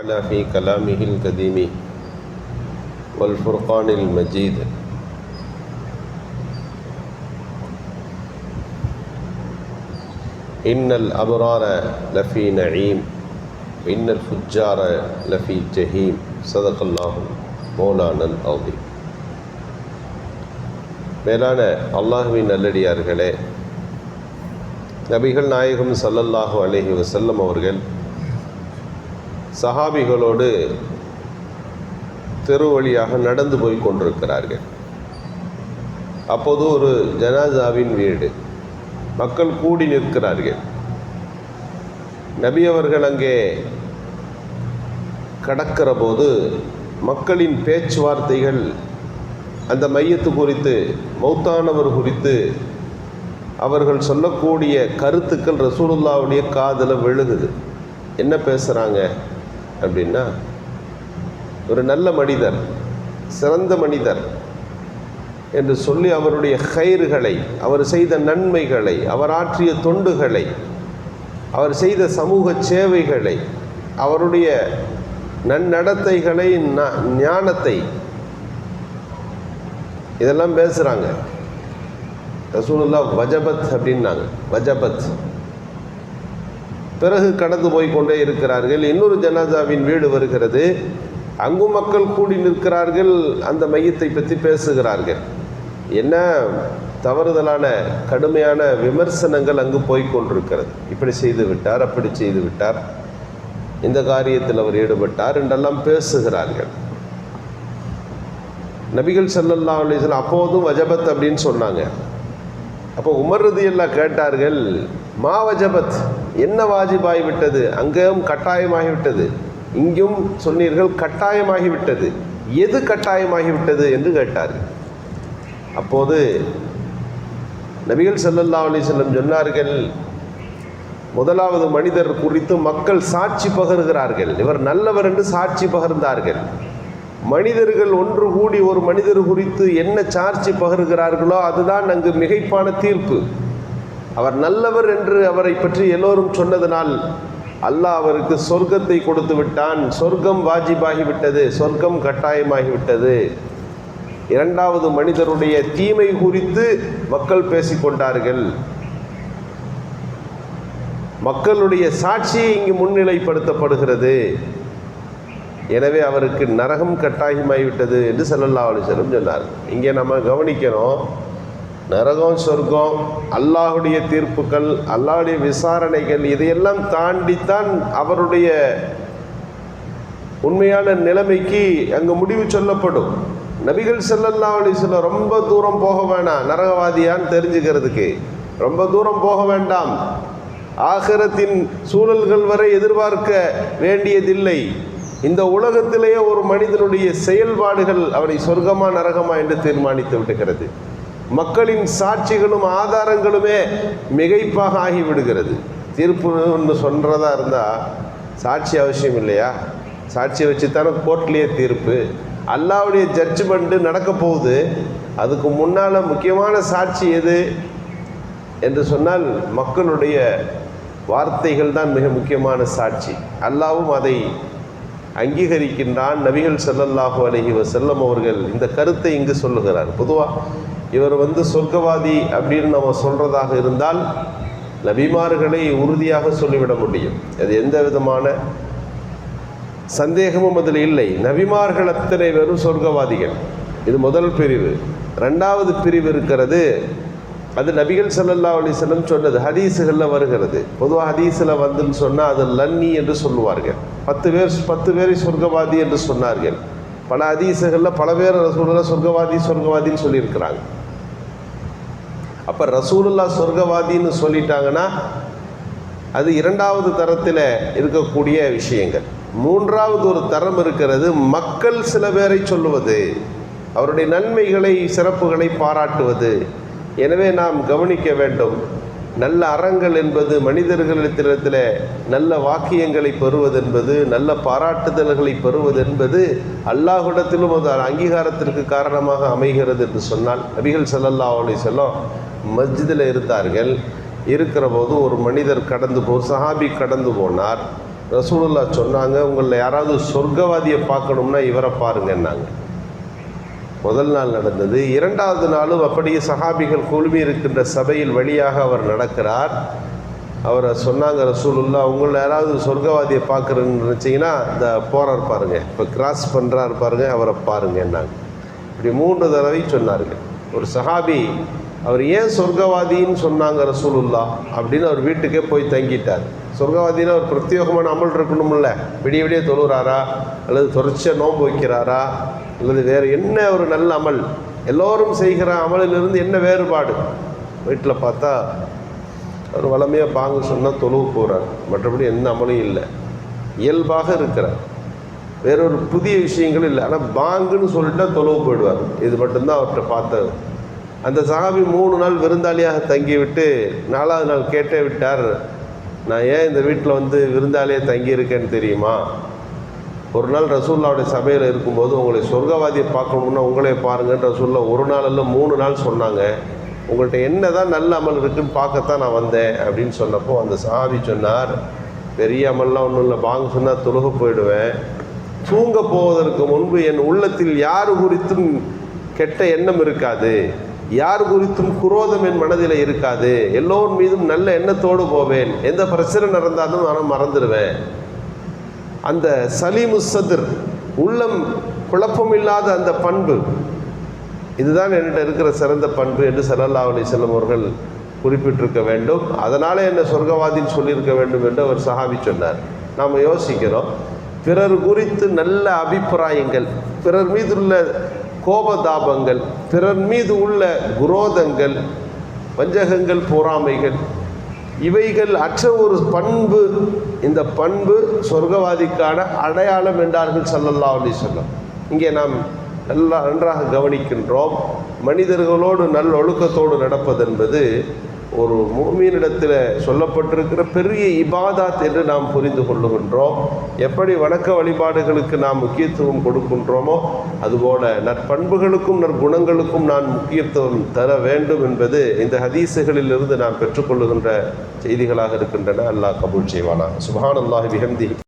تعالى في كلامه القديم والفرقان المجيد إن الأبرار لفي نعيم وإن الفجار لفي جحيم صدق الله مولانا العظيم மேலான அல்லாஹுவின் நல்லடியார்களே நபிகள் நாயகம் ஸல்லல்லாஹு அலைஹி வஸல்லம் அவர்கள் சஹாபிகளோடு தெரு வழியாக நடந்து போய் கொண்டிருக்கிறார்கள். அப்போது ஒரு ஜனாசாவின் வீடு. மக்கள் கூடி நிற்கிறார்கள். நபி அவர்கள் அங்கே கடக்கிற போது மக்களின் பேச்சுவார்த்தைகள் அந்த மையத்து குறித்து மௌத்தானவர் குறித்து அவர்கள் சொல்லக்கூடிய கருத்துக்கள் ரசூலுல்லாவுடைய காதில் விழுகுது. என்ன பேசுகிறாங்க அப்படின்னா ஒரு நல்ல மனிதர் சிறந்த மனிதர் என்று சொல்லி அவருடைய கயிறுகளை அவர் செய்த நன்மைகளை அவர் ஆற்றிய தொண்டுகளை அவர் செய்த சமூக சேவைகளை அவருடைய நன்னடத்தைகளை ஞானத்தை இதெல்லாம் பேசுகிறாங்க ரசூலுல்லா வஜபத் அப்படின்னாங்க. வஜபத். பிறகு கடந்து போய் கொண்டே இருக்கிறார்கள். இன்னொரு ஜனாசாவின் வீடு வருகிறது. அங்கும் மக்கள் கூடி நிற்கிறார்கள். அந்த மையத்தை பற்றி பேசுகிறார்கள். என்ன? தவறுதலான கடுமையான விமர்சனங்கள் அங்கு போய்கொண்டிருக்கிறது இப்படி செய்து விட்டார் அப்படி செய்து விட்டார். இந்த காரியத்தில் அவர் ஈடுபட்டார் என்றெல்லாம் பேசுகிறார்கள். நபிகள் செல்லல்லா அலைஹி அப்போதும் வஜபத் அப்படின்னு சொன்னாங்க. அப்போ உமர் எல்லாம் கேட்டார்கள் மா வஜபத்? என்ன வாஜிபாகிவிட்டது அங்கேயும் கட்டாயமாகிவிட்டது. இங்கும் சொன்னீர்கள் கட்டாயமாகிவிட்டது. எது கட்டாயமாகிவிட்டது என்று கேட்டார் அப்போது நபிகள் ஸல்லல்லாஹு அலி செல்லம் சொன்னார்கள் முதலாவது மனிதர் குறித்து மக்கள் சாட்சி பகருகிறார்கள். இவர் நல்லவர் என்று சாட்சி பகர்ந்தார்கள். மனிதர்கள் ஒன்று கூடி ஒரு மனிதர் குறித்து என்ன சாட்சி பகருகிறார்களோ அதுதான் அங்கு மிகைப்பான தீர்ப்பு. அவர் நல்லவர் என்று அவரை பற்றி எல்லோரும் சொன்னதனால் அல்லாஹ் அவருக்கு சொர்க்கத்தை கொடுத்து விட்டான். சொர்க்கம் வாஜிபாகிவிட்டது. சொர்க்கம் கட்டாயமாகிவிட்டது. இரண்டாவது மனிதருடைய தீமை குறித்து மக்கள் பேசிக்கொண்டார்கள் மக்களுடைய சாட்சி இங்கு முன்னிலைப்படுத்தப்படுகிறது. எனவே அவருக்கு நரகம் கட்டாயமாகிவிட்டது என்று செல்லல்லா அலைஹி சொன்னார் இங்கே நம்ம கவனிக்கணும். நரகம் சொர்க்கம் அல்லாஹுடைய தீர்ப்புகள் அல்லாஹுடைய விசாரணைகள் இதையெல்லாம் தாண்டித்தான் அவருடைய உண்மையான நிலைமைக்கு அங்கு முடிவு சொல்லப்படும். நபிகள் செல்லல்லா அலைஹி சொல்ல ரொம்ப தூரம் போக வேணாம் நரகவாதியான்னு தெரிஞ்சுக்கிறதுக்கு. ரொம்ப தூரம் போக வேண்டாம். ஆகரத்தின் சூழல்கள் வரை எதிர்பார்க்க வேண்டியதில்லை. இந்த உலகத்திலேயே ஒரு மனிதனுடைய செயல்பாடுகள் அவனை சொர்க்கமா நரகமா என்று தீர்மானித்து விடுகிறது மக்களின் சாட்சிகளும் ஆதாரங்களுமே மிகைப்பாக ஆகிவிடுகிறது. தீர்ப்பு ஒன்று சொல்கிறதா இருந்தால் சாட்சி அவசியம் இல்லையா? சாட்சியை வச்சு தானே கோர்ட்லேயே தீர்ப்பு. அல்லாவுடைய ஜட்ஜ்மெண்ட்டு நடக்க போகுது. அதுக்கு முன்னால் முக்கியமான சாட்சி எது? என்று சொன்னால் மக்களுடைய வார்த்தைகள் தான் மிக முக்கியமான சாட்சி. அல்லாவும் அதை அங்கீகரிக்கின்றான் நபிகள் செல்லல்லாஹு அலஹி செல்லம் அவர்கள். இந்த கருத்தை இங்கு சொல்லுகிறார். பொதுவாக இவர் வந்து சொர்க்கவாதி அப்படின்னு நம்ம சொல்கிறதாக இருந்தால் நபிமார்களை உறுதியாக சொல்லிவிட முடியும். அது எந்த விதமான சந்தேகமும் அதில் இல்லை. நபிமார்கள் அத்தனை பேரும் சொர்க்கவாதிகள். இது முதல் பிரிவு. ரெண்டாவது பிரிவு இருக்கிறது. அது நபிகள் சல்லல்லா அலைஹி வஸல்லம் சொன்னது. ஹதீஸுகளில் வருகிறது. பொதுவாக ஹதீஸில் வந்துன்னு சொன்னால் அது லன்னி என்று சொல்லுவார்கள். பத்து பேர் பத்து பேரை சொர்க்கவாதி என்று சொன்னார்கள். பல ஹதீஸுகளில் பல பேர் ரசூலுல்லா சொர்க்கவாதி சொர்க்கவாதின்னு சொல்லியிருக்கிறாங்க. அப்போ ரசூலுல்லா சொர்க்கவாதின்னு சொல்லிட்டாங்கன்னா அது இரண்டாவது தரத்தில் இருக்கக்கூடிய விஷயங்கள். மூன்றாவது ஒரு தரம் இருக்கிறது மக்கள் சில பேரை சொல்லுவது அவருடைய நன்மைகளை சிறப்புகளை பாராட்டுவது. எனவே நாம் கவனிக்க வேண்டும் நல்ல அறங்கள் என்பது மனிதர்களிடத்தில் நல்ல வாக்கியங்களை பெறுவது என்பது நல்ல பாராட்டுதல்களை பெறுவது என்பது அல்லாஹுடத்திலும் அது அங்கீகாரத்திற்கு காரணமாக அமைகிறது என்று சொன்னால் நபிகள் செல்லல்லா அவளை சொல்லும் மஸ்ஜிதில் இருந்தார்கள். இருக்கிற போது ஒரு மனிதர் கடந்து போ சஹாபி கடந்து போனார். ரசூலுல்லா சொன்னாங்க உங்களில் யாராவது சொர்க்கவாதியை பார்க்கணும்னா இவரை பாருங்கன்னாங்க. முதல் நாள் நடந்தது. இரண்டாவது நாளும் அப்படியே சஹாபிகள் குழுமி இருக்கின்ற சபையில் வழியாக அவர் நடக்கிறார். அவரை சொன்னாங்க ரசூலுல்லா உங்களை யாராவது சொர்க்கவாதியை பார்க்குறேன்னு நினச்சிங்கன்னா இந்த போறார் பாருங்க. இப்போ கிராஸ் பண்ணுறாரு பாருங்கள் அவரை பாருங்க என்னாங்க இப்படி மூன்று தடவை சொன்னார்கள். ஒரு சஹாபி அவர் ஏன் சொர்க்கவாதின்னு சொன்னாங்க ரசூலுல்லா அப்படின்னு அவர் வீட்டுக்கே போய் தங்கிட்டார். சொர்க்கவாதின்னு ஒரு பிரத்யேகமான அமல் இருக்கணும்ல. விடிய விடிய தொழுகிறாரா? அல்லது தொடர்ச்சியாக நோன்பு வைக்கிறாரா? அல்லது வேறு என்ன ஒரு நல்ல அமல்? எல்லோரும் செய்கிற அமலிலிருந்து என்ன வேறுபாடு? வீட்டில் பார்த்தா அவர் வளமையாக பாங்கு சொன்னால் தொழுவு போகிறார் மற்றபடி எந்த அமலும் இல்லை. இயல்பாக இருக்கிறார். வேறொரு புதிய விஷயங்கள் இல்லை. ஆனால் பாங்குன்னு சொல்லிட்டா தொழுவு போயிடுவார். இது மட்டும்தான் அவர்கிட்ட பார்த்தது. அந்த சஹாபி மூணு நாள் விருந்தாளியாக தங்கிவிட்டு நாலாவது நாள் கேட்டே விட்டார் நான் ஏன் இந்த வீட்டில் வந்து விருந்தாளியாக தங்கியிருக்கேன்னு தெரியுமா? ஒரு நாள் ரசூல்லாவுடைய சபையில் இருக்கும்போது உங்களை சொர்க்கவாதியை பார்க்கணும்னா உங்களே பாருங்கன்னு ரசூல்லா ஒரு நாள் இல்லை மூணு நாள் சொன்னாங்க. உங்கள்கிட்ட என்ன தான் நல்ல அமல் இருக்குன்னு பார்க்கத்தான் நான் வந்தேன் அப்படின்னு சொன்னப்போ அந்த சாவி சொன்னார் பெரிய அமல்லாம் ஒன்றும் இல்லை வாங்க சொன்னால் தொழுக போயிடுவேன். தூங்க போவதற்கு முன்பு என் உள்ளத்தில் யார் குறித்தும் கெட்ட எண்ணம் இருக்காது. யார் குறித்தும் குரோதம் என் மனதில் இருக்காது. எல்லோர் மீதும் நல்ல எண்ணத்தோடு போவேன். எந்த பிரச்சனை நடந்தாலும் நான் மறந்துடுவேன். அந்த சலீமு சதுர் உள்ளம் குழப்பமில்லாத அந்த பண்பு. இதுதான் என்கிட்ட இருக்கிற சிறந்த பண்பு என்று சல்லல்லா அலி செல்லம் அவர்கள் குறிப்பிட்டிருக்க வேண்டும். அதனால் என்ன சொர்க்கவாதின்னு சொல்லியிருக்க வேண்டும் என்று அவர் சஹாபி சொன்னார். நாம் யோசிக்கிறோம். பிறர் குறித்து நல்ல அபிப்பிராயங்கள் பிறர் மீது உள்ள கோபதாபங்கள் பிறர் மீது உள்ள குரோதங்கள் வஞ்சகங்கள் பொறாமைகள் இவைகள் அற்ற ஒரு பண்பு. இந்த பண்பு சொர்க்கவாதிக்கான அடையாளம் என்றார்கள் சொல்லலாம் அலைஹி வஸல்லம். இங்கே நாம் நல்லா நன்றாக கவனிக்கின்றோம். மனிதர்களோடு நல்ல ஒழுக்கத்தோடு நடப்பதென்பது ஒரு மூமியினிடத்தில் சொல்லப்பட்டிருக்கிற பெரிய இபாதாத் என்று நாம் புரிந்து கொள்ளுகின்றோம். எப்படி வணக்க வழிபாடுகளுக்கு நாம் முக்கியத்துவம் கொடுக்கின்றோமோ அதுபோல நற்பண்புகளுக்கும் நற்குணங்களுக்கும் நான் முக்கியத்துவம் தர வேண்டும் என்பது இந்த ஹதீசுகளிலிருந்து நாம் பெற்றுக்கொள்ளுகின்ற செய்திகளாக இருக்கின்றன. அல்லாஹ் கபூல் செய்வானா சுபான் அல்லாஹி விஹம்தி